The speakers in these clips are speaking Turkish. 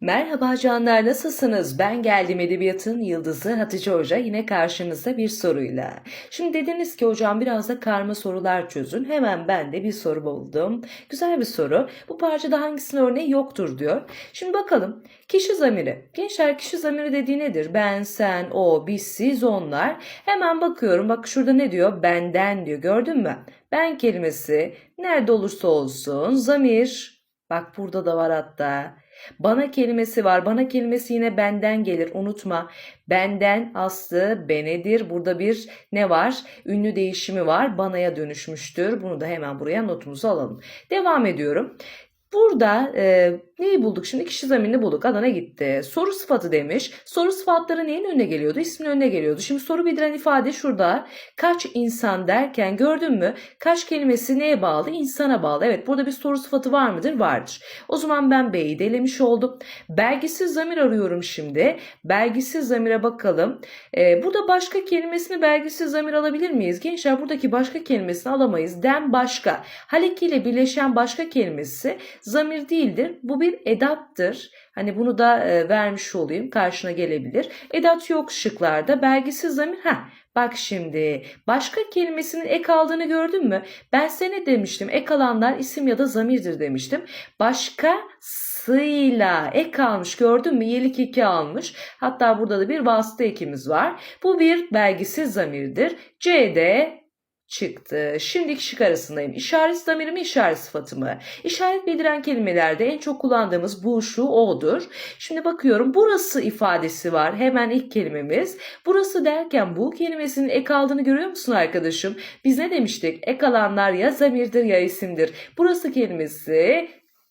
Merhaba canlar nasılsınız? Ben geldim Edebiyatın Yıldızı Hatice Hoca yine karşınızda bir soruyla. Şimdi dediniz ki hocam biraz da karma sorular çözün. Hemen ben de bir soru buldum. Güzel bir soru. Bu parçada hangisinin örneği yoktur diyor. Şimdi bakalım. Kişi zamiri. Gençler kişi zamiri dediği nedir? Ben, sen, o, biz, siz, onlar. Hemen bakıyorum. Bak şurada ne diyor? Benden diyor. Gördün mü? Ben kelimesi nerede olursa olsun zamir. Bak burada da var hatta. Bana kelimesi var. Bana kelimesi yine benden gelir. Unutma. Benden aslı benedir. Burada bir ne var? Ünlü değişimi var. Banaya dönüşmüştür. Bunu da hemen buraya notumuzu alalım. Devam ediyorum. Burada e, neyi bulduk şimdi? Kişi zamirini bulduk. Adana gitti. Soru sıfatı demiş. Soru sıfatları neyin önüne geliyordu? İsmin önüne geliyordu. Şimdi soru bildiren ifade şurada. Kaç insan derken gördün mü? Kaç kelimesi neye bağlı? İnsana bağlı. Evet burada bir soru sıfatı var mıdır? Vardır. O zaman ben B'yi de elemiş oldum. Belgisiz zamir arıyorum şimdi. Belgisiz zamire bakalım. Ee, burada başka kelimesini belgisiz zamir alabilir miyiz? Gençler buradaki başka kelimesini alamayız. Den başka. Haleki ile birleşen başka kelimesi zamir değildir. Bu bir edattır. Hani bunu da e, vermiş olayım. Karşına gelebilir. Edat yok şıklarda. Belgisiz zamir. Ha. Bak şimdi başka kelimesinin ek aldığını gördün mü? Ben size demiştim? Ek alanlar isim ya da zamirdir demiştim. Başkasıyla ek almış gördün mü? Yelik eki almış. Hatta burada da bir vasıta ekimiz var. Bu bir belgisiz zamirdir. C'de çıktı. Şimdi iki şık arasındayım. İşaret zamiri mi işaret sıfatı mı? İşaret bildiren kelimelerde en çok kullandığımız bu şu o'dur. Şimdi bakıyorum burası ifadesi var. Hemen ilk kelimemiz. Burası derken bu kelimesinin ek aldığını görüyor musun arkadaşım? Biz ne demiştik? Ek alanlar ya zamirdir ya isimdir. Burası kelimesi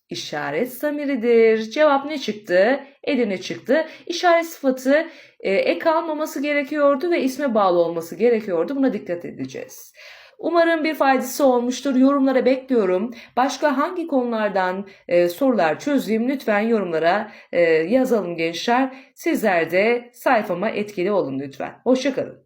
işaret zamiridir. Cevap ne çıktı? Edirne çıktı. İşaret sıfatı e, ek almaması gerekiyordu ve isme bağlı olması gerekiyordu. Buna dikkat edeceğiz. Umarım bir faydası olmuştur. Yorumlara bekliyorum. Başka hangi konulardan e, sorular çözeyim lütfen yorumlara e, yazalım gençler. Sizler de sayfama etkili olun lütfen. Hoşçakalın.